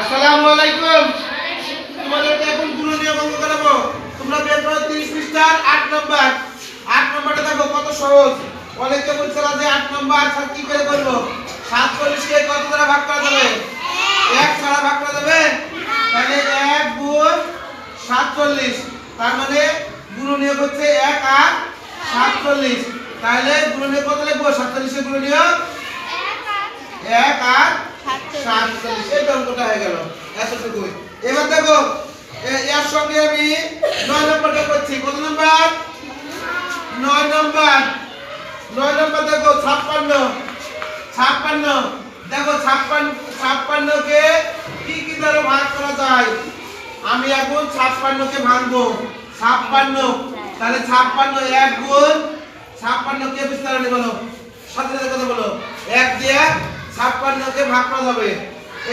আসসালামু আলাইকুম। তোমাদেরকে এখন গুরু নিয়ম অঙ্ক করাবো। তোমরা বের করো 30 পৃষ্ঠার 8 নম্বর। 8 নম্বরটা দেখো কত সহজ। অনেকে বলছিল যে 8 নম্বর স্যার কি করে করব? 47 কে কত ভাগ করা যাবে? এক ছাড়া ভাগ করা যাবে? তাহলে 1 গুণ 47 তার মানে গুণ নিয়ম হচ্ছে 1 আর 47 তাহলে গুণ নিয়ম কত লিখব? 47 এর গুণ নিয়ম 1 আর সাতচল্লিশ এই অঙ্কটা হয়ে গেল। এতটুকুই এবার দেখো এর সঙ্গে আমি নয় নম্বরটা করছি। কত নম্বর? নয় নম্বর। নয় নম্বর দেখো ছাপ্পান্ন। ছাপ্পান্ন। দেখো ছাপ্পান্ন ছাপ্পান্নকে কি কি দ্বারা ভাগ করা যায়? আমি এখন ছাপ্পান্নকে ভাঙবো। ছাপ্পান্ন। তাহলে ছাপ্পান্ন এক গুণ ছাপ্পান্ন কে বিস্তারণে বলো সাথে সাথে কথা বলো এক দিয়ে ছাপ্পান্নকে ভাগ করা যাবে।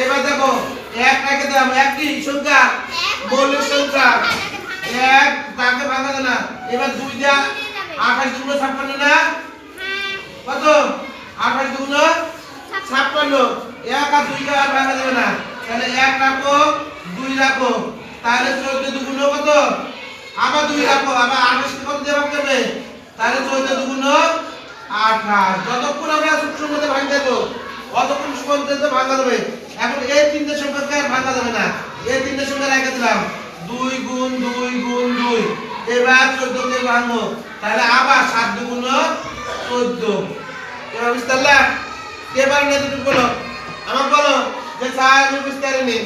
এবার দেখো এক রেখে দিলাম এক সংখ্যা? মৌলিক সংখ্যা। এক তাকে ভাঙা যায় না। এবার দুই দিয়া আঠাশ দুগুণ ছাপ্পান্ন না? কত? আঠাশ দুগুণ ছাপ্পান্ন। এক আর দুই আর ভাঙা যাবে না। তাহলে এক রাখো দুই রাখো। তাহলে চোদ্দ দুগুণ কত? আবার দুই রাখো। আবার আঠাশ কত দিয়ে ভাগ করবে তাহলে চোদ্দ দুগুণ আঠাশ। যতক্ষণ আমরা সূত্রের মধ্যে ভাঙ দেবো অতক্ষণ পর্যন্ত ভাঙা যাবে। এখন এই তিনটে সংখ্যাকে আর ভাঙা যাবে না? এই তিনটে সংখ্যা রেখে দিলাম। দুই গুণ দুই গুণ, দুই। এবার চোদ্দ কে ভাঙবো। তাহলে আবার সাত দুগুণ চোদ্দ। এবার বুঝতে কে পারেন বলো। আমার বলো যে স্যার আমি বুঝতে পারিনি।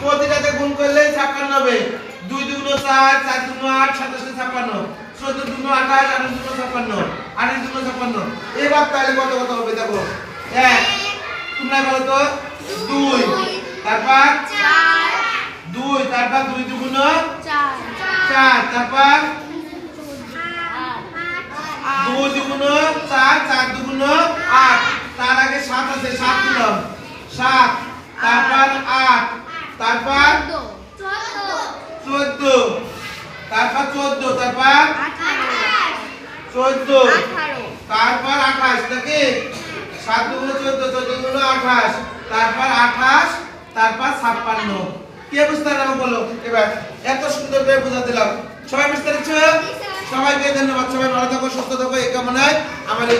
প্রতিটাতে গুণ করলে ছাপ্পান্ন হবে। দুই দুগুণ চার চার দুগুণ আট, সাতাশে ছাপ্পান্ন। চোদ্দ দুগুণ আঠাশ আঠাশ দুগুণ ছাপ্পান্ন। আঠাশ দুগুণ ছাপ্পান্ন। এবার তাহলে কত কত হবে দেখো? এক তোমরা বলো তো দুই। তারপর? দুই। তারপর দুই দুগুণ চার। তারপর? দুই দুগুণ চার চার দুগুণ আট। তার আগে সাত আছে সাত দিলাম সাত। তারপর আট। তারপর? চোদ্দ। তারপর চোদ্দ। তারপর? চোদ্দ। তারপর আঠাশ। নাকি? সাত দুগুণ চোদ্দ চোদ্দ আঠাশ, তারপর আঠাশ, তারপর ছাপ্পান্ন। কে বুঝতে পারলাম বলো? এবার এত সুন্দর করে বুঝা দিলাম। সবাই বুঝতে পারছ? সবাইকে ধন্যবাদ। সবাই ভালো থাকো, সুস্থ থাকো, এই কামনায় আমার এই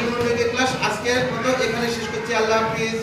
ক্লাস আজকের মতো এখানে শেষ করছি। আল্লাহ হাফিজ।